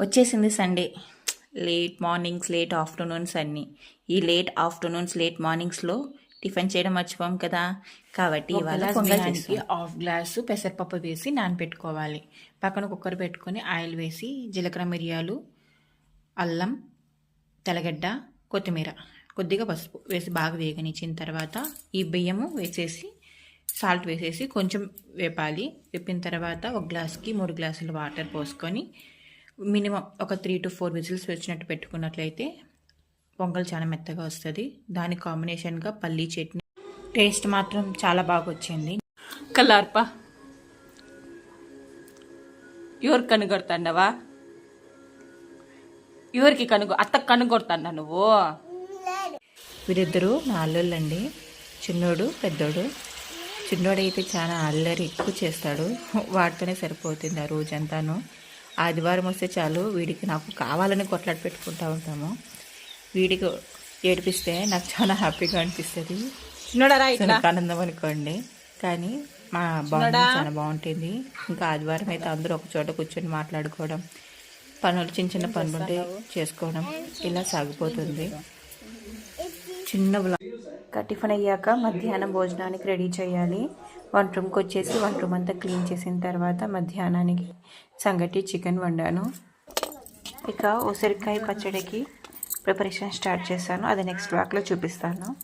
వచ్చేసింది Sunday late mornings late afternoons అన్నీ. ఈ లేట్ ఆఫ్టర్నూన్స్ లేట్ మార్నింగ్స్లో టిఫిన్ చేయడం మర్చిపోం కదా. కాబట్టి ఇవాళ గ్లాస్ పొంగల్ బియ్యానికి చేస్తాం. హాఫ్ గ్లాసు పెసరపప్పు వేసి నానబెట్టుకోవాలి. పక్కన కుక్కర్ పెట్టుకొని ఆయిల్ వేసి జీలకర్ర మిరియాలు అల్లం తెల్లగడ్డ కొత్తిమీర. కొద్దిగా పసుపు వేసి బాగా వేగనిచ్చిన తర్వాత ఈ బియ్యము వేసేసి సాల్ట్ వేసేసి కొంచెం వేపాలి. వేపిన తర్వాత ఒక గ్లాస్కి మూడు గ్లాసులు వాటర్ పోసుకొని మినిమం ఒక త్రీ టు ఫోర్ విజిల్స్ వచ్చినట్టు పెట్టుకున్నట్లయితే పొంగల్ చాలా మెత్తగా వస్తుంది. దాని కాంబినేషన్గా పల్లీ చట్నీ. టేస్ట్ మాత్రం చాలా బాగా వచ్చింది. కల్లార్ప. ఎవరు కనుగొడతాండవా? ఎవరికి కనుగొ అత్త కనుగొడతాండా నువ్వు? వీరిద్దరూ నా అల్లుళ్ళండి. చిన్నోడు పెద్దోడు. చిన్నోడైతే చాలా అల్లరి ఎక్కువ చేస్తాడు. వాడితోనే సరిపోతుంది ఆ రోజంతాను. ఆదివారం వస్తే చాలు వీడికి నాకు కావాలని కొట్లాట పెట్టుకుంటా ఉంటాము. వీడికి ఏడిపిస్తే నాకు చాలా హ్యాపీగా అనిపిస్తుంది. ఆనందం అనుకోండి. కానీ మా బాండింగ్ చాలా బాగుంటుంది. ఇంకా ఆదివారం అయితే అందరూ ఒక చోట కూర్చొని మాట్లాడుకోవడం పనులు చిన్న చిన్న పనులు ఉంటే చేసుకోవడం ఇలా సాగిపోతుంది. చిన్న టిఫిన్ అయ్యాక మధ్యాహ్నం భోజనానికి రెడీ చేయాలి. వన్ రూమ్కి వచ్చేసి వన్ రూమ్ అంతా క్లీన్ చేసిన తర్వాత మధ్యాహ్నానికి సంగటి చికెన్ వండాను. ఇక ఉసిరికాయ పచ్చడికి ప్రిపరేషన్ స్టార్ట్ చేశాను. అది నెక్స్ట్ వాక్లో చూపిస్తాను.